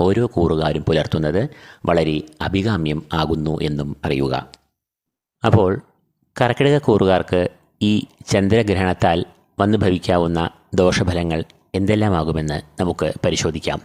ഓരോ കൂറുകാരും പുലർത്തുന്നത് വളരെ അഭികാമ്യം ആകുന്നു എന്നും അറിയുക. അപ്പോൾ കർക്കിടക കൂറുകാർക്ക് ഈ ചന്ദ്രഗ്രഹണത്താൽ വന്നു ഭവിക്കാവുന്ന ദോഷഫലങ്ങൾ എന്തെല്ലാമാകുമെന്ന് നമുക്ക് പരിശോധിക്കാം.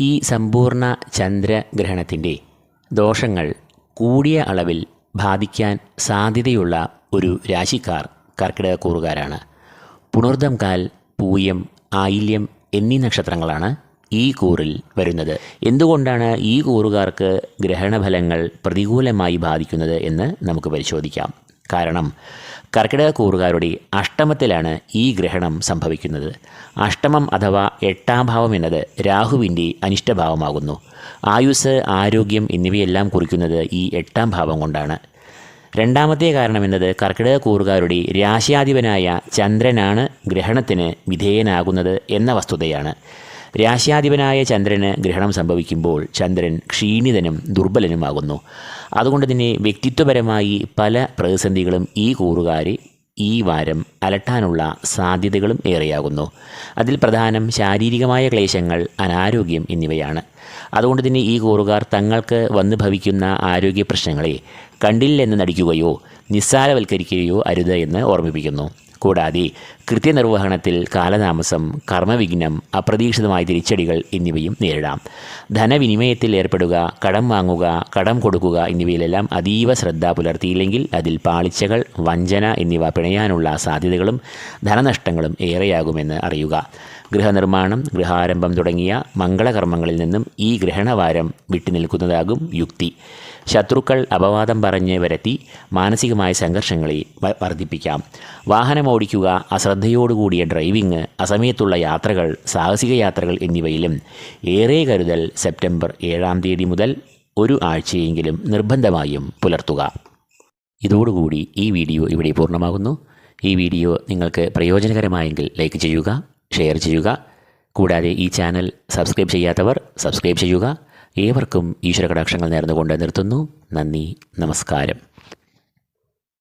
ഈ സമ്പൂർണ ചന്ദ്രഗ്രഹണത്തിന്റെ ദോഷങ്ങൾ കൂടിയ അളവിൽ ബാധിക്കാൻ സാധ്യതയുള്ള ഒരു രാശിക്കാർ കർക്കിടക കൂറുകാരാണ്. പുണർദംകാൽ പൂയം ആയില്യം എന്നീ നക്ഷത്രങ്ങളാണ് ഈ കൂറിൽ വരുന്നത്. എന്തുകൊണ്ടാണ് ഈ കൂറുകാർക്ക് ഗ്രഹണഫലങ്ങൾ പ്രതികൂലമായി ബാധിക്കുന്നത് എന്ന് നമുക്ക് പരിശോധിക്കാം. കാരണം കർക്കിടക കൂറുകാരുടെ അഷ്ടമത്തിലാണ് ഈ ഗ്രഹണം സംഭവിക്കുന്നത്. അഷ്ടമം അഥവാ എട്ടാം ഭാവം എന്നത് രാഹുവിന്റെ അനിഷ്ടഭാവമാകുന്നു. ആയുസ് ആരോഗ്യം എന്നിവയെല്ലാം കുറിക്കുന്നത് ഈ എട്ടാം ഭാവം കൊണ്ടാണ്. രണ്ടാമത്തെ കാരണമെന്നത് കർക്കിടക കൂറുകാരുടെ രാശ്യാധിപനായ ചന്ദ്രനാണ് ഗ്രഹണത്തിന് വിധേയനാകുന്നത് എന്ന വസ്തുതയാണ്. രാശ്യാധിപനായ ചന്ദ്രന് ഗ്രഹണം സംഭവിക്കുമ്പോൾ ചന്ദ്രൻ ക്ഷീണിതനും ദുർബലനുമാകുന്നു. അതുകൊണ്ട് തന്നെ വ്യക്തിത്വപരമായി പല പ്രതിസന്ധികളും ഈ കൂറുകാരെ ഈ വാരം അലട്ടാനുള്ള സാധ്യതകളും ഏറെയാകുന്നു. അതിൽ പ്രധാനം ശാരീരികമായ ക്ലേശങ്ങൾ അനാരോഗ്യം എന്നിവയാണ്. അതുകൊണ്ട് തന്നെ ഈ കൂറുകാർ തങ്ങൾക്ക് വന്നു ഭവിക്കുന്ന ആരോഗ്യ പ്രശ്നങ്ങളെ കണ്ടില്ലെന്ന് നടിക്കുകയോ നിസ്സാരവൽക്കരിക്കുകയോ അരുത് എന്ന് ഓർമ്മിപ്പിക്കുന്നു. കൂടാതെ കൃത്യനിർവഹണത്തിൽ കാലതാമസം കർമ്മവിഘ്നം അപ്രതീക്ഷിതമായ തിരിച്ചടികൾ എന്നിവയും നേരിടാം. ധനവിനിമയത്തിൽ ഏർപ്പെടുക കടം വാങ്ങുക കടം കൊടുക്കുക എന്നിവയിലെല്ലാം അതീവ ശ്രദ്ധ പുലർത്തിയില്ലെങ്കിൽ അതിൽ പാളിച്ചകൾ വഞ്ചന എന്നിവ പിണയാനുള്ള സാധ്യതകളും ധനനഷ്ടങ്ങളും ഏറെയാകുമെന്ന് അറിയുക. ഗൃഹനിർമ്മാണം ഗൃഹാരംഭം തുടങ്ങിയ മംഗളകർമ്മങ്ങളിൽ നിന്നും ഈ ഗ്രഹണവാരം വിട്ടുനിൽക്കുന്നതാകും യുക്തി. ശത്രുക്കൾ അപവാദം പറഞ്ഞ് വരത്തി മാനസികമായ സംഘർഷങ്ങളെ വർദ്ധിപ്പിക്കാം. വാഹനം ഓടിക്കുക അശ്രദ്ധയോടുകൂടിയ ഡ്രൈവിംഗ് അസമയത്തുള്ള യാത്രകൾ സാഹസിക യാത്രകൾ എന്നിവയിലും ഏറെ കരുതൽ സെപ്റ്റംബർ ഏഴാം തീയതി മുതൽ ഒരു ആഴ്ചയെങ്കിലും നിർബന്ധമായും പുലർത്തുക. ഇതോടുകൂടി ഈ വീഡിയോ ഇവിടെ പൂർണമാകുന്നു. ഈ വീഡിയോ നിങ്ങൾക്ക് പ്രയോജനകരമായെങ്കിൽ ലൈക്ക് ചെയ്യുക ഷെയർ ചെയ്യുക. കൂടാതെ ഈ ചാനൽ സബ്സ്ക്രൈബ് ചെയ്യാത്തവർ സബ്സ്ക്രൈബ് ചെയ്യുക. ഏവർക്കും ഈശ്വര കടാക്ഷങ്ങൾ നേർന്നുകൊണ്ട് നിർത്തുന്നു. നന്ദി നമസ്കാരം.